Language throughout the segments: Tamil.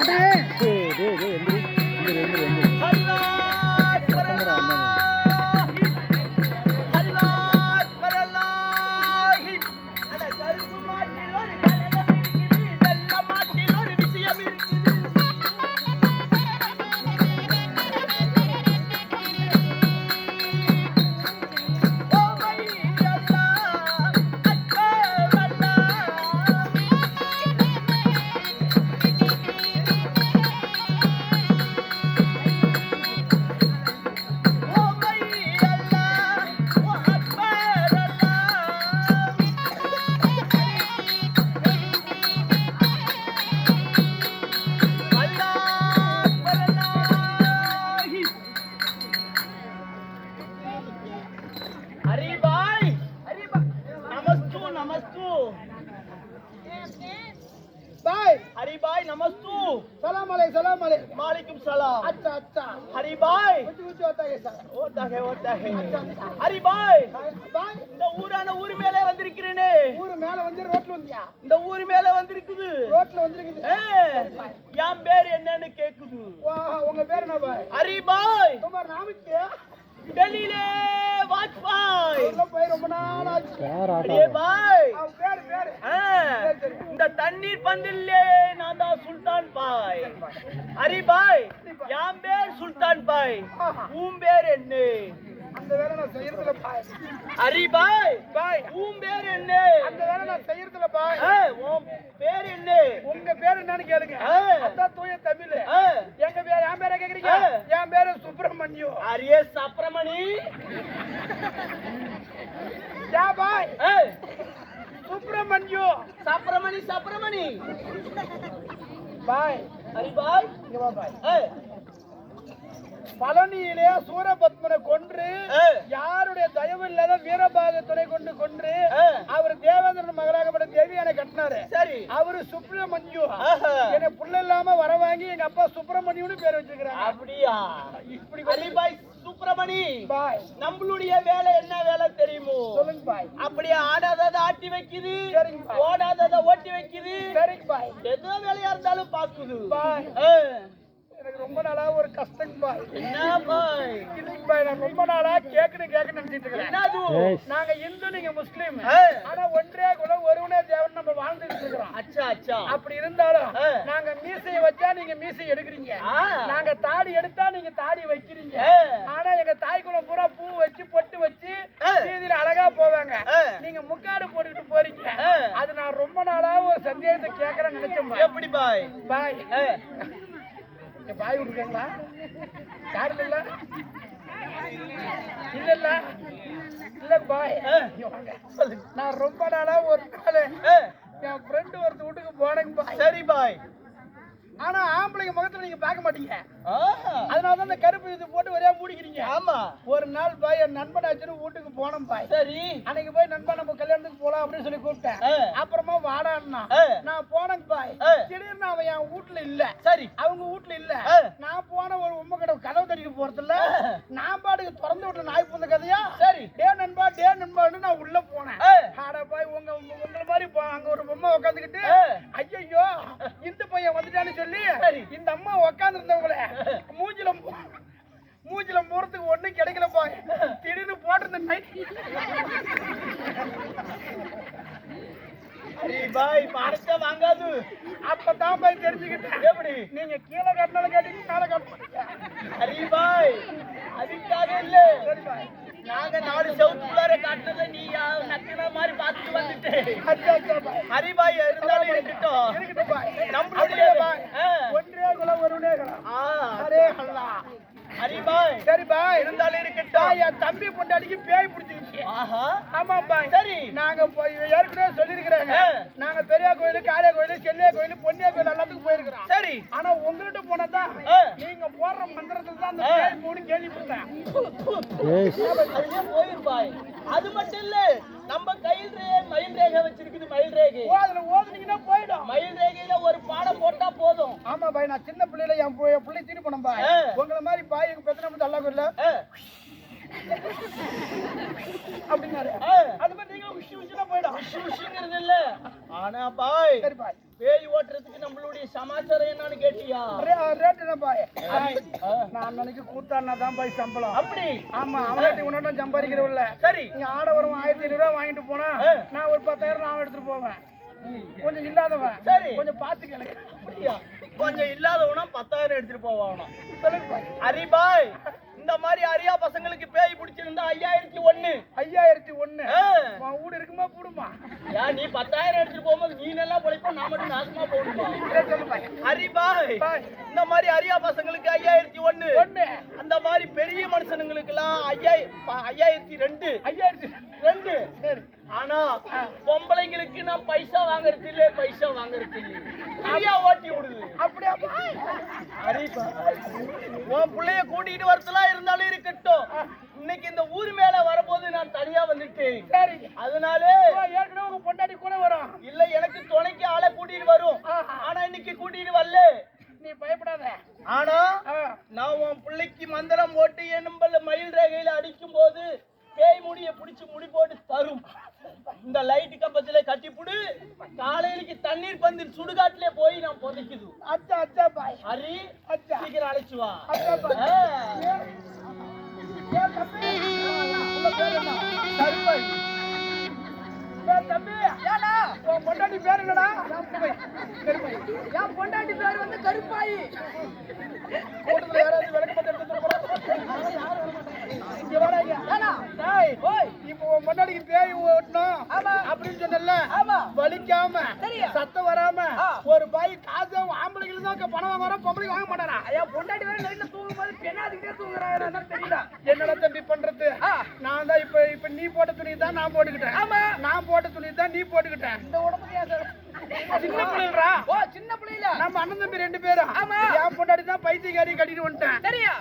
டேய் சலாம் அலை சலாம் அலை वालेकुम सलाम அச்சா அச்சா हरी भाई குச்சி குச்சி வந்தாங்க சார் होता है होता है हरी भाई பாய் இந்த ஊரான ஊர் மேலே வந்திருக்கிறேனே ஊரு மேல வந்து ரோட்ல வந்தியா இந்த ஊர் மேலே வந்திருக்குது ரோட்ல வந்திருக்குது ஏ, என் பேர் என்னன்னு கேக்குது வா உங்க பேர் என்ன பாய் ஹரி பாய் குமார் நாமிக்கு டெல்லியிலே இந்த தண்ணீர் பந்திலே நான் தான் சுல்தான் பாய். ஹரி பாய் என் பேர் சுல்தான் பாய்? உன் பேர் என்ன? அந்த வேலை நான் செய்யறதுல பாய். ஹரி பாய் பாய். உன் பேர் என்ன? அந்த வேலை நான் செய்யறதுல பாய். உன் பேர் என்ன? உங்க பேர் என்னன்னு கேளுங்க ஆ. அதான் தூய தமிழ் ஆ, எங்க பேர் என் பேரை கேக்குறீங்க ஆ. என் பேரு சுப்பிரமணியம் அரியே சப்ரமணி யா பாய் ஆ, சுப்பிரமணியம் சப்ரமணி சப்ரமணி பாய் ஹரி பாய் பாய். பழனியிலே சூரபத்மனை கொன்று யாருடைய தயவு இல்லாத வீரபாக துணை கொண்டு கொன்று. அவர் தேவேந்திரன் மகனாகப்பட்ட தேவியான கட்டினாரு. சரி. அவரு சுப்பிரமணியம் ஆஹா. என்ன புள்ள இல்லாம வர வாங்கி எங்க அப்பா சுப்பிரமணியம்னு பேர் வச்சிருக்கிறாங்க அப்படியா? இப்படி சுப்பிரமணி. பாய். நம்மளுடைய வேலை என்ன வேலை? பாய் அப்படியே ஆடாதத ஆட்டி வைக்குது. ஓடாதத ஓட்டி வைக்குது. எதோ வேலையா இருந்தாலும் பாக்குது. ரொம்ப நாளா ஒரு கஷ்டம் பாய் என்ன பாய் இல்லைங்க பாய் நான் ரொம்ப நாளா கேட்கணும் கேட்கணும் நினைச்சிட்டு இருக்கிறேன். என்னது நாங்க இந்து நீங்க முஸ்லீம். ஆனா ஒன்றே குலம் ஒருவனே தேவன் நம்ம வாழ்ந்துட்டு இருக்கிறோம். அச்சா அச்சா. அப்படி இருந்தாலும். நாங்க மீசையை வச்சா நீங்க மீசை எடுக்கிறீங்க. நாங்க தாடி எடுத்தா நீங்க தாடி வைக்கிறீங்க. ஆனா எங்க தாய் குலம் பூரா பூ வச்சு பொட்டு வச்சு. வீதியில அழகா போவாங்க. நீங்க முக்காடு போட்டுக்கிட்டு போறீங்க. அது நான் ரொம்ப நாளா ஒரு சந்தேகத்தை கேட்கறேன்னு நினைச்சேன் பாய். எப்படி பாய்? பாய். பாய் விட்டுருக்கீங்களா யாரும் இல்ல? இல்ல இல்ல. இல்ல பாய். நான் ரொம்ப நாளா ஒரு நாள் என் ஃப்ரெண்டு ஒருத்த வீட்டுக்கு போனேங்க பாய். சரி பாய். ஆனா ஆம்பளைங்க முகத்துல நீங்க பார்க்க மாட்டீங்க. அதனால தான் இந்த கருப்பு இது போட்டு ஒரே மூடிக்கிறீங்க. ஆமா. ஒரு நாள் பாய் என் நண்பன் ஆச்சுன்னு வீட்டுக்கு போனோம் பாய். சரி. அன்னைக்கு போய் நண்பன் நம்ம கல்யாணத்துக்கு போலாம் அப்படின்னு சொல்லி கூப்பிட்டேன். அப்புறமா வாடான்னா. நான் போனேங்க பாய். திடீர்னு அவன் என் வீட்டுல இல்ல. சரி. அவங்க வீட்டுல இல்ல. நான் போன ஒரு உண்மை கடை கதவு தட்டிட்டு போறதில்ல. ஆ. நான் பாட்டுக்கு திறந்து விட்ட நாய் புந்த கதையா? சரி. டே நண்பா டே நண்பான்னு நான் உள்ள போனேன். ஆட போய் உங்க உங்களை மாதிரி போ- அங்க ஒரு பொம்மை உட்காந்துக்கிட்டு. ஐயோ பையன் வந்துட்டான்னு சொல்லி. இந்த அம்மா உட்கார்ந்து இருந்தவங்கள மூஞ்சில மூஞ்சில மூறத்துக்கு ஒண்ணும் கிடைக்கல போய் திடீர்னு போட்டிருந்த நைட் சரி பாய் பணத்தை வாங்காது. அப்பதான் போய் தெரிஞ்சுக்கிட்டேன். எப்படி? நீங்க கீழே கட்டினாலும் கேட்டீங்க மேல கட்டணும் ஹரி பாய் அதுக்காக இல்ல. சரி பாய். நாங்க நாலு செவத்துக்குள்ளார காட்டுனதை நீ யா- நக்கின மாதிரி பார்த்துட்டு வந்துட்டேன் ஹரி பாய். இருந்தாலும் இருக்கட்டும். இருக்கட்டும் பாய். நம்மளுடைய அப்படியே பாய் ஆ. ஒன்றே குலம் ஒருவனே குலம் ஆ, அரே அல்லா ஹரி பாய் சரி பாய். இருந்தாலும் இருக்கட்டும். என் தம்பி பொண்டாட்டிக்கு பேய் பிடிச்சிருச்சு. ஆஹா. ஆமா பாய். சரி. நாங்க போய் ஏற்கனவே சொல்லியிருக்கிறாங்க. நாங்க பெரிய கோயில் காளியா கோயில் செல்லியா கோயில் பொன்னியா கோயில் எல்லாத்துக்கும் போயிருக்கிறோம். சரி. ஆனா உங்ககிட்ட போனதான். நீங்க போடுற மந்திரத்துல தான் அந்த ஆ. பேய் மூணு கேள்விப்பட்டேன். போயிருப்பாய் அது மட்டும் இல்ல நம்ம கையில் மயில் ரேகை வச்சிருக்குது மயில் ரேகை. ஓ அதுல ஓதுனீங்கன்னா போயிடும். மயில் ரேகையில ஒரு பாடம் ஆமா பாய் நான் சின்ன பிள்ளையில என் பிள்ளை தீனி போனேன் பாய். உங்களை மாதிரி பாய் எங்க பெத்தனை மட்டும் அல்லா கோயில்ல ஆ, அப்படின்னாரு. அது மாதிரி உஷி உஷினா போயிடும். உஷு உஷுங்கிறது இல்ல. ஆனா பாய் சரி பாய். பேய் ஓட்டுறதுக்கு நம்மளுடைய சமாச்சாரம் என்னன்னு கேட்டியா? ரேட் என்ன பாய்? நான் அன்னைக்கு கூத்தாடினா தான் பாய் சம்பளம். அப்படி? ஆமா அவன்கிட்ட உன்னோட சம்பாதிக்கிறவில்ல. சரி. நீங்க ஆட வரும் ஆயிரத்தி ஐநூறு ரூபா வாங்கிட்டு போனா. நான் ஒரு பத்தாயிரம் நான் எடுத்துட்டு போவேன். கொஞ்சம் இல்லாதவன். சரி. கொஞ்சம் பார்த்து கேளுங்க அப்படியா? கொஞ்சம் இல்லாதவனா பத்தாயிரம் எடுத்துட்டு போவானா. சொல்லுங்க இந்த மாதிரி அரியா பசங்களுக்கு பேய் பிடிச்சிருந்தா ஐயாயிரத்தி ஒண்ணு. ஐயாயிரத்தி ஒண்ணு. வீடு இருக்குமா கூடுமா ஏன் நீ பத்தாயிரம் எடுத்துட்டு போகும்போது நீ நல்லா படிப்ப நான் மட்டும் நாசமா போகணுமா சரி, சொல்லு பாய். ஹரி பாய். பாய். இந்த மாதிரி அரியா பசங்களுக்கு ஐயாயிரத்தி ஒண்ணு. அந்த மாதிரி பெரிய மனுஷனுங்களுக்கு எல்லாம் ஐயாயிரத்தி ரெண்டு. ஐயாயிரத்தி ரெண்டு. ஆனா பொம்பளைங்களுக்கு நான் பைசா வாங்குறது இல்ல பைசா வாங்குறது இல்ல. ஓட்டி விடுது. அப்படியா பாய் ஹரி பாய். உன் பிள்ளைய கூட்டிட்டு வரதுலாம் இருந்தாலும் இருக்கட்டும். இன்னைக்கு இந்த ஊர் மேல வரும்போது நான் தனியா வந்துட்டேன். சரி. அதனால ஏற்கனவே உங்க பொண்டாட்டி கூட வரும். இல்ல எனக்கு துணைக்கு ஆளை கூட்டிட்டு வரும். ஆனா இன்னைக்கு கூட்டிட்டு வரல. நீ பயப்படாத. ஆனா. நான் உன் பிள்ளைக்கு மந்திரம் போட்டு என்னும்பல மயில் ரேகையில அடிக்கும் போது பேய் முடிய பிடிச்சு முடி போட்டு தரும். இந்த லைட் கம்பத்துல கட்டிப்புடு காலையிலக்கு தண்ணீர் பந்தில் சுடுகாட்டிலே போய் நான் புதைக்குது. அச்சா அச்சா பாய். ஹரி அச்சா. சீக்கிரம் அழைச்சு வா. அச்சா பாய். ஆ. ஏன் தம்பி. உங்க பேர் என்ன சரி பாய். ஏன் தம்பி. ஏடா உன் பொண்டாட்டி பேர் என்னடா? என் பொண்டாட்டி பேர் வந்து கருப்பாயி. கூட்டத்துல யாராவது விளக்கு பத்த எடுத்துட்டு போறாங்க இங்க வராங்க ஏடா டேய் ஓய் பொண்டாட்டிக்கு பேய் ஓட்டணும் ஆமா. அப்படின்னு சொன்னல வலிக்காம. சத்தம் வராம. ஒரு பாய் காசு ஆம்பளைங்களுக்கு தான் பணம் வாங்க வரும் பொம்பளைக்கு வாங்க மாட்டாரா என் பொண்டாட்டி வேற நைட்ல தூங்கும் போது பெண்ணாதிக்கிட்டே தூங்குறாங்க தெரியல என்னடா தம்பி பண்றது. நான் தான் இப்ப இப்ப நீ போட்ட துணி தான் நான் போட்டுக்கிட்டேன் ஆமா. நான் போட்ட துணி தான் நீ போட்டுக்கிட்டேன் இந்த சார் சின்ன பிள்ளைங்களா ஓ சின்ன பிள்ளைல நம்ம அண்ணன் தம்பி ரெண்டு பேரும் ஆமா. என் பொண்டாட்டி தான் பைத்தியக்காரி கட்டிட்டு வந்துட்டேன்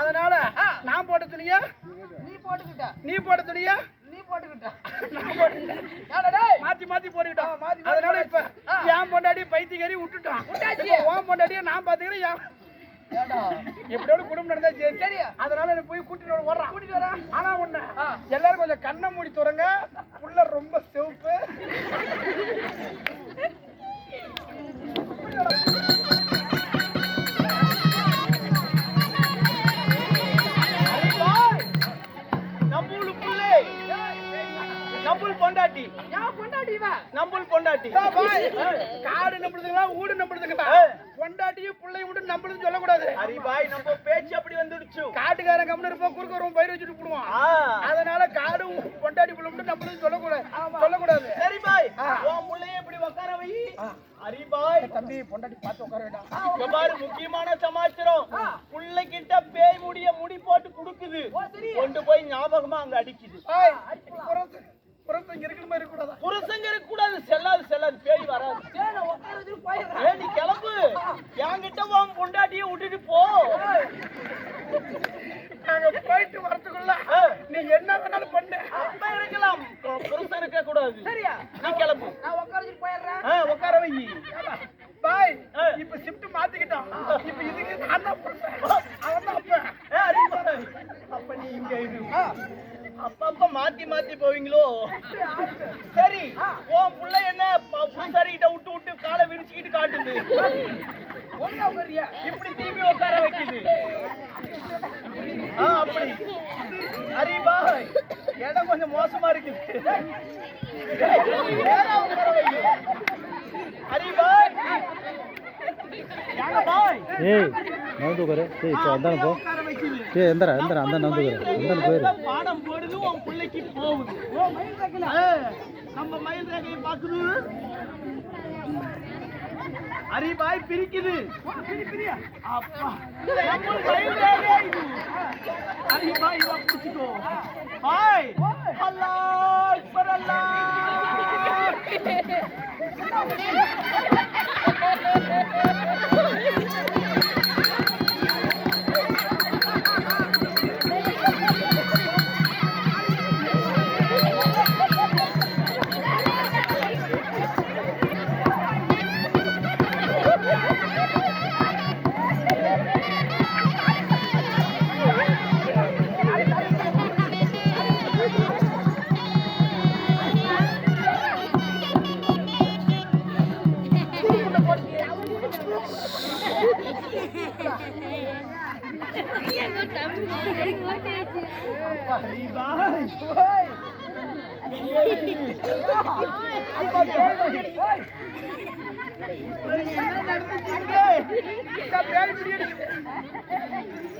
அதனால. நான் போட்ட துணியா நீ போட்டுக்கிட்ட நீ போட்ட துணியா நீ போட்டுக்கிட்ட நான் போட்டுக்கிட்டேன். ஏடா டேய் மாத்தி மாத்தி போட்டுக்கிட்டோம். அதனால இப்ப. என் பொண்டாட்டி பைத்தியக்காரி. இப்ப உன் பொண்டாட்டியை நான் பாத்துக்கிறேன் எப்படியோட குடும்பம் நடந்தா சரி. அதனால போய் கூட்டிட்டு வர வர்றான் கூட்டிட்டு வரா. ஆனா ஒண்ணு. எல்லாரும் கொஞ்சம் கண்ணை மூடி துறங்க. உள்ள ரொம்ப சிவப்பு. காட்டுக்காரன் கம்முன்னு இருப்போம் குறுக்க வருவோம் பயிர் வச்சுட்டு போடுவான். அதனால காடு பொண்டாட்டி பிள்ளை விட்டு நம்புறதுன்னு சொல்லக்கூடாது சொல்லக்கூடாது. சரி பாய். உன் இப்படி உட்கார வை. ஹரி பாய். தம்பி பொண்டாட்டி பார்த்து உட்கார வேண்டாம். பாரு முக்கியமான சமாச்சாரம். புள்ளைகிட்ட பேய் முடிய முடி போட்டு குடுக்குது. கொண்டு போய் ஞாபகமா அங்க அடிக்குது பாய், புறத்து புறத்து இங்க இருக்கிற மாதிரி இருக்கக்கூடாதா புருஷங்க இருக்க கூடாது செல்லாது செல்லாது பேய் வராது ஏய் நான் உட்கார வச்சு போயிடுறேன் ஏய் நீ கிளம்பு என்கிட்ட உன் பொண்டாட்டிய விட்டுட்டு போ நாங்க போயிட்டு வரதுக்குள்ள ஆ. நீ என்ன வேணாலும் பண்ணு அப்ப இருக்கலாம் பு- புருஷன் இருக்க கூடாது சரியா நீ கிளம்பு நான் உட்கார வச்சு போயிடுறேன் ஆ, உட்கார வை பாய் ஆ. இப்ப ஷிஃப்ட் மாத்திக்கிட்டான் இப்ப இதுக்கு நான் தான் புருஷன். அவன் தான் அப்ப ஏய், ஹரி பாய். அப்ப நீ இங்க இரு அப்பப்ப மாத்தி போவீங்களோ? சரி உன் புள்ள என்ன பூசாரிகிட்ட விட்டு விட்டு காலை விரிச்சுக்கிட்டு காட்டுது? இப்படி திரும்பி உட்கார வைக்குது. அறிவா இடம் கொஞ்சம் மோசமா இருக்குது. அறிவாய் ஏய் நவுந்து உட்காரு. போ. சரி எந்தரா எந்தரா அந்த நவுந்து உட்காரு. அந்தான போயிரு. எல்லைக்கு போகுது. நம்ம மயில் ரேகையை பார்க்குது. அறிவாய் பிரிக்குது அப்பா. நம்ம மயில் ரேகை. அறிவாய் இவா பிடிச்சிக்கோ. பாய் அல்லா அக்பர் அல்லா Thank you.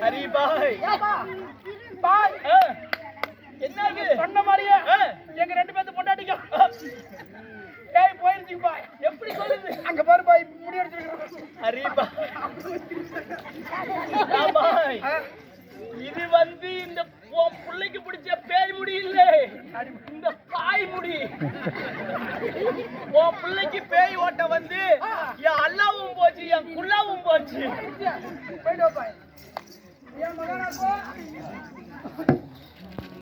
ஹரி பாய் பாய் ஆ, என்னது சொன்ன மாதிரியே ஆ, எங்க ரெண்டு பேர்த்து பொண்டாட்டிக்கும் பேய் போயிருச்சுங்க பாய் எப்படி சொல்லுது அங்க பாரு பாய் முடி அடிச்சிருக்கிறது ஹரி பாய் பாய் இது வந்து இந்த உன் பிள்ளைக்கு பிடிச்ச பேய் முடி இல்ல இந்த பாய் முடி உன் பிள்ளைக்கு பேய் ஓட்ட வந்து என் அல்லாவும் போச்சு என் குல்லாவும் போச்சு. போயிட்டு